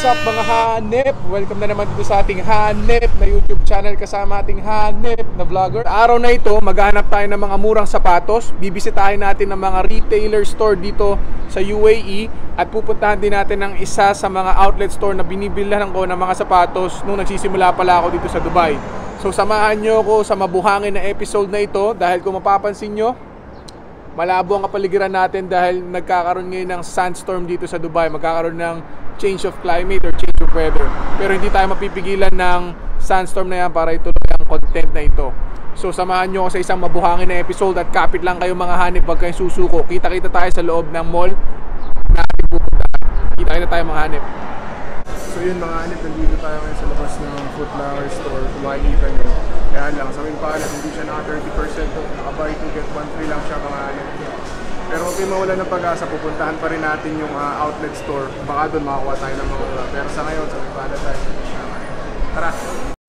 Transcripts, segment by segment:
What's up mga hanep? Welcome na naman dito sa ating hanep na YouTube channel kasama ating hanep na vlogger. Araw na ito, maghahanap tayo ng mga murang sapatos. Bibisitahin natin ng mga retailer store dito sa UAE at pupuntahan din natin ng isa sa mga outlet store na binibilhan ko ng mga sapatos nung nagsisimula pala ako dito sa Dubai. So samahan nyo ako sa mabuhangin na episode na ito dahil kung mapapansin nyo, malabo ang kapaligiran natin dahil nagkakaroon ngayon ng sandstorm dito sa Dubai. Magkakaroon ng change of climate or change of weather. Pero hindi tayo mapipigilan ng sandstorm na yan para ituloy ang content na ito. So samahan nyo ako sa isang mabuhangin na episode at kapit lang kayo mga hanip pag kayo susuko. Kita-kita tayo sa loob ng mall na ating pupuntahan. Kita-kita tayo mga hanip. So yun mga hanip, nandito tayo ngayon sa labas ng Foot Locker store. Kung makikita nyo. Kaya lang, sa amin pala, hindi siya naka 30% off. Buy 2 get 1 free lang siya mga hanip. Pero kung mawala ng pag-asa, pupuntahan pa rin natin yung uh, outlet store. Baka doon makakuha tayo ng mga. Pero sa ngayon, sa Pala tayo. Tara!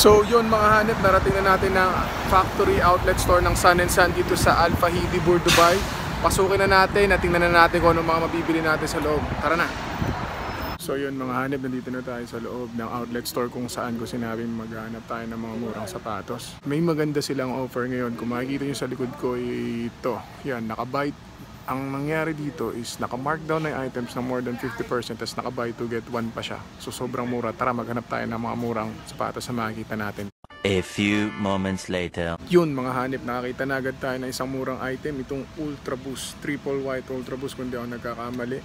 So yun mga hanip, narating na natin ng factory outlet store ng Sun and Sun dito sa Al Fahidi Dubai. Pasukin na natin, natingnan na natin kung ano mga mabibili natin sa loob. Tara na! So yun mga hanip, nandito na tayo sa loob ng outlet store kung saan ko sinabing maghanap tayo ng mga murang sapatos. May maganda silang offer ngayon. Kung makikita nyo sa likod ko, ito. Yan, nakabite ang nangyari dito is naka-markdown na yung items na more than 50% tapos naka-buy to get one pa siya. So sobrang mura. Tara maghanap tayo ng mga murang sapatos sa makikita natin. A few moments later. Yun mga hanip, nakakita na agad tayo ng isang murang item. Itong Ultra Boost, Triple White Ultra Boost kung di ako nagkakamali.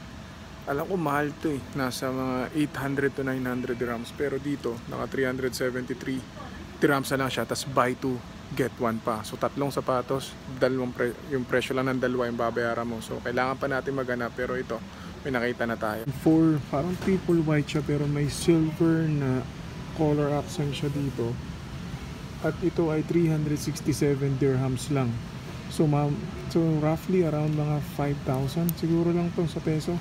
Alam ko mahal to eh. Nasa mga 800 to 900 dirhams. Pero dito, naka 373 dirhams na lang siya. Tapos buy two get one pa. So tatlong sapatos, dalawang pre yung presyo lang ng dalawa yung babayaran mo. So kailangan pa natin maghanap pero ito, may nakita na tayo. For parang triple white siya pero may silver na color accent siya dito. At ito ay 367 dirhams lang. So, ma so roughly around mga 5,000 siguro lang to sa peso.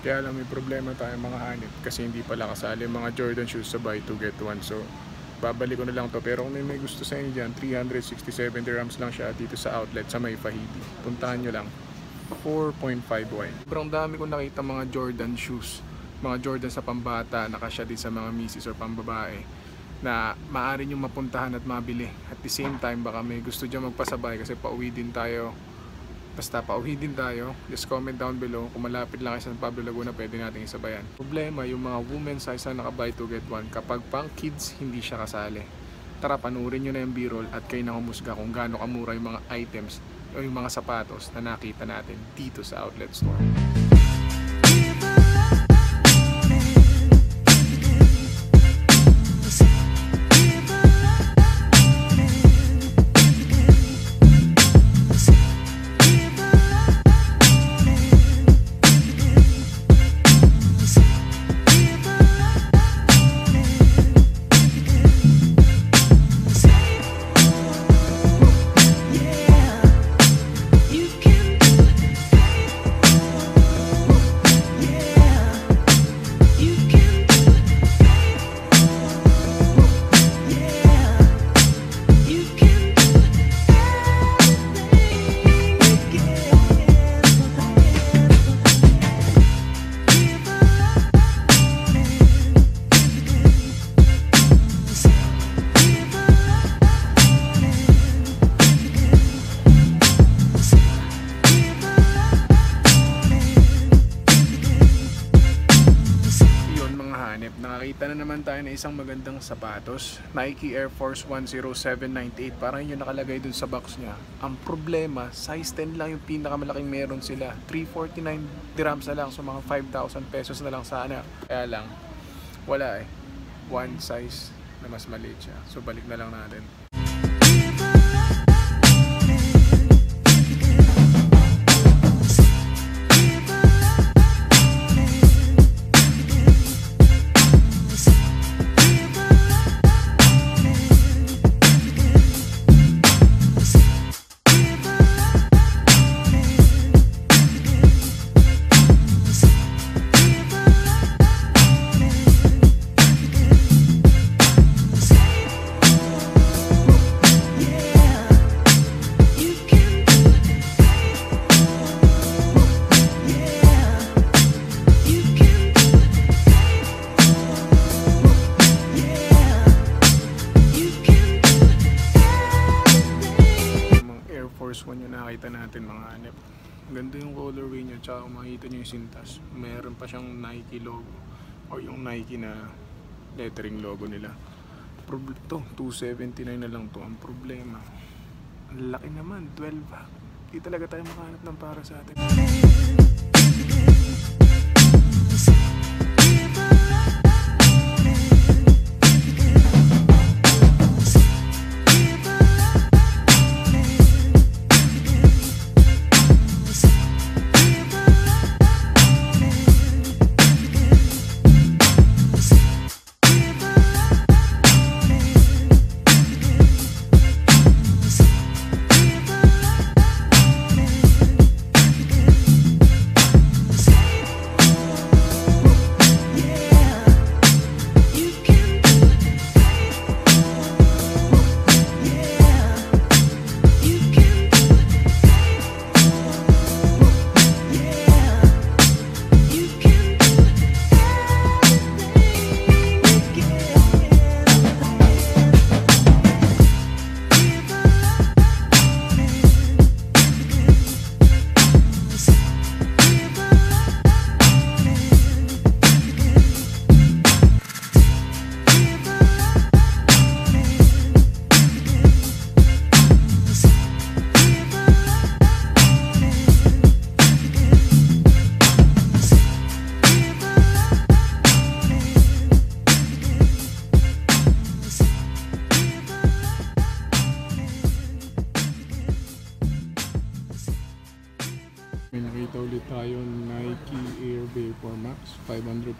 Kaya lang may problema tayo mga hanip kasi hindi pala kasali mga Jordan shoes sa buy to get one. So babalik ko na lang to pero kung may, may gusto sa inyo dyan 367 dirhams lang siya dito sa outlet sa may Fahidi puntahan nyo lang. 4.5 wide sobrang dami ko nakita mga Jordan shoes. Mga Jordan sa pambata nakasya din sa mga misis or pambabae na maaari nyo mapuntahan at mabili. At the same time baka may gusto dyan magpasabay kasi pauwi din tayo Basta pauwi din tayo. Just comment down below. Kung malapit lang kayo sa Pablo Laguna, pwede natin isabayan. Problema, yung mga women size na naka-buy to get one. Kapag pang kids, hindi siya kasali. Tara, panurin nyo na yung b-roll at kayo na humusga kung gaano kamura yung mga items o yung mga sapatos na nakita natin dito sa outlet store. Naman tayo ng isang magandang sapatos. Nike Air Force 10798. Parang yun yung nakalagay dun sa box niya. Ang problema, size 10 lang yung pinakamalaking meron sila. 349 dirhams na lang. So mga 5,000 pesos na lang sana. Kaya lang, wala eh. One size na mas maliit siya. So balik na lang natin. Ganda yung colorway niya tsaka makikita niyo yung sintas. Meron pa siyang Nike logo or yung Nike na lettering logo nila. Prob to, 279 na lang to. Ang problema, ang laki naman, 12 ha. Di talaga tayo makahanap ng para sa atin.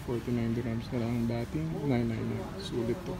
549 dirhams na lang ang dating. 999 sulit to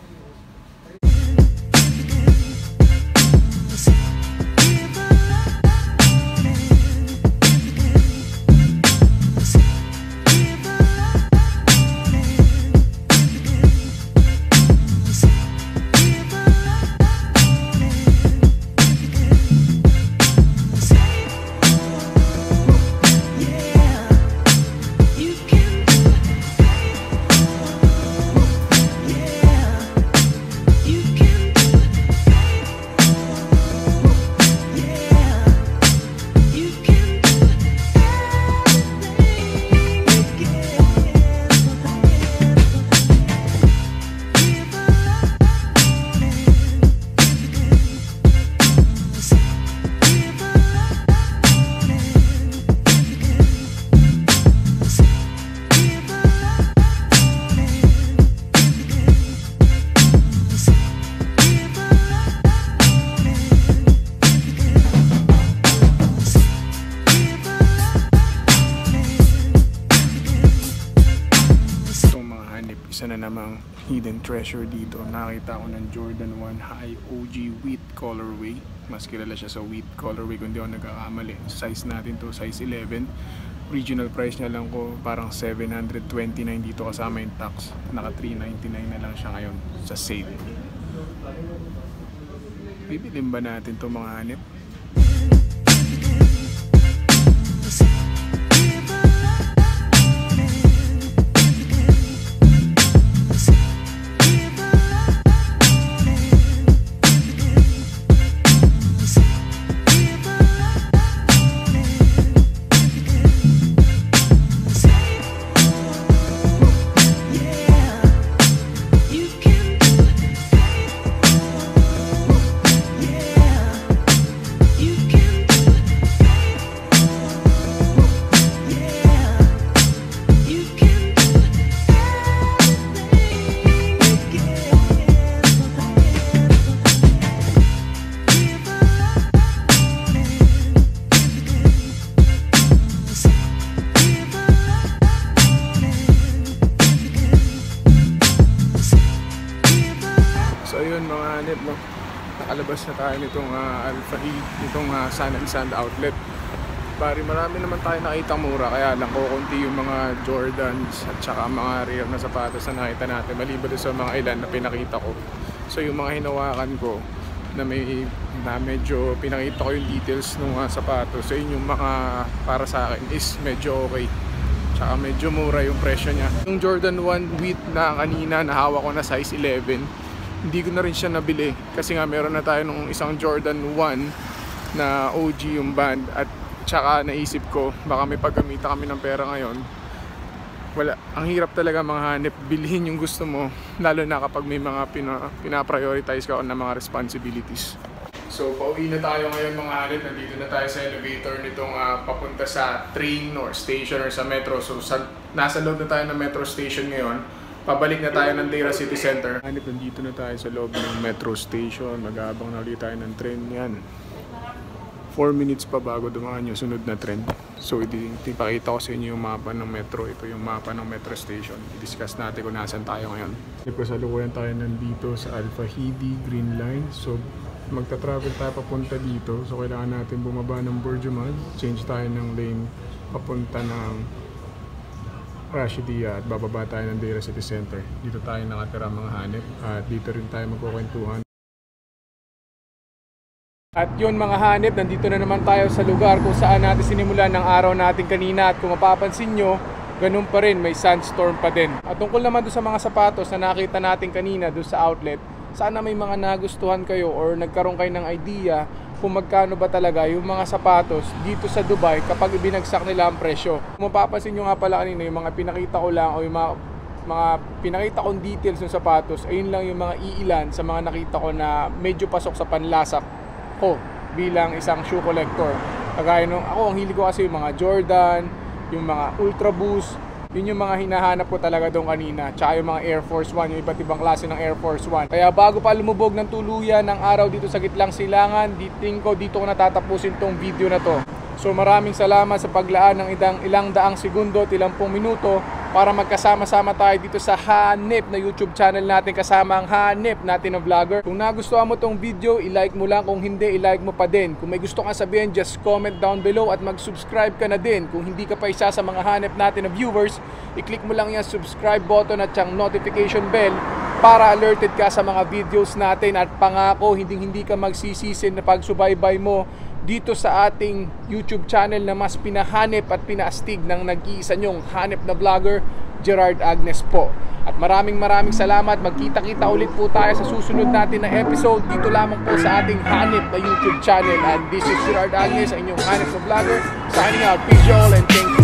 hidden treasure dito. Nakita ko ng Jordan 1 High OG Wheat Colorway. Mas kilala siya sa Wheat Colorway kung di ako nagkakamali. Size natin to, size 11. Regional price niya lang ko parang 729 dito kasama yung tax. Naka 399 na lang siya ngayon sa sale. Bibilin ba natin to mga hanip? Na tayo nitong uh, Alpha Heat, itong uh, Sun and Sand outlet. Bari marami naman tayo nakita mura kaya lang kukunti yung mga Jordans at saka mga rare na sapatos na nakita natin maliban sa mga ilan na pinakita ko. So yung mga hinawakan ko na may na medyo pinakita ko yung details ng mga sapatos. So yun yung mga para sa akin is medyo okay. Tsaka medyo mura yung presyo niya. Yung Jordan 1 wheat na kanina nahawa ko na size 11 hindi ko na rin siya nabili kasi nga meron na tayo nung isang Jordan 1 na OG yung band at Tsaka naisip ko, baka may paggamita kami ng pera ngayon. Wala, ang hirap talaga mga hanip, bilhin yung gusto mo, lalo na kapag may mga pina, pina-prioritize ka na mga responsibilities. So, pauwi na tayo ngayon mga hanip. Nandito na tayo sa elevator nitong uh, papunta sa train or station or sa metro. So, sa, nasa loob na tayo ng metro station ngayon. Pabalik na tayo ng Dera City Center. Hanip, nandito na tayo sa loob ng metro station. Mag-aabang na ulit tayo ng train yan. 4 minutes pa bago dumaan yung sunod na trend. So, ipakita ko sa inyo yung mapa ng metro. Ito yung mapa ng metro station. I-discuss natin kung nasan tayo ngayon. Ipasalukuyan tayo nandito sa Alpha Hidi Green Line. So, magta-travel tayo papunta dito. So, kailangan natin bumaba ng Burjuman. Change tayo ng lane papunta ng Rashidia at bababa tayo ng Dera City Center. Dito tayo nakatira mga hanip at dito rin tayo magkukwentuhan. At yun mga hanip, nandito na naman tayo sa lugar kung saan natin sinimulan ng araw natin kanina at kung mapapansin nyo, ganun pa rin, may sandstorm pa din. At tungkol naman doon sa mga sapatos na nakita natin kanina doon sa outlet, sana may mga nagustuhan kayo or nagkaroon kayo ng idea kung magkano ba talaga yung mga sapatos dito sa Dubai kapag ibinagsak nila ang presyo. Mapapansin nyo nga pala kanina, yung mga pinakita ko lang o yung mga mga pinakita kong details ng sapatos, ayun lang yung mga iilan sa mga nakita ko na medyo pasok sa panlasak ko bilang isang shoe collector. Kagaya nung ako, ang hilig ko kasi yung mga Jordan, yung mga Ultra Boost, yun yung mga hinahanap ko talaga doon kanina. Tsaka yung mga Air Force One, yung iba't ibang klase ng Air Force One. Kaya bago pa lumubog ng tuluyan ng araw dito sa Gitlang Silangan, diting ko dito ko natatapusin tong video na to. So maraming salamat sa paglaan ng idang ilang daang segundo, tilampung minuto para magkasama-sama tayo dito sa Hanip na YouTube channel natin kasama ang Hanip natin na vlogger. Kung nagustuhan mo tong video, i-like mo lang. Kung hindi, i-like mo pa din. Kung may gusto kang sabihin, just comment down below at mag-subscribe ka na din. Kung hindi ka pa isa sa mga Hanip natin na viewers, i-click mo lang yung subscribe button at yung notification bell para alerted ka sa mga videos natin at pangako hindi hindi ka magsisisin na pagsubaybay mo dito sa ating YouTube channel na mas pinahanip at pinaastig ng nag-iisa nyong hanip na vlogger, Gerard Agnes po. At maraming maraming salamat. Magkita-kita ulit po tayo sa susunod natin na episode dito lamang po sa ating hanip na YouTube channel. And this is Gerard Agnes, ang inyong hanip na vlogger. Signing out. Peace all and thank you.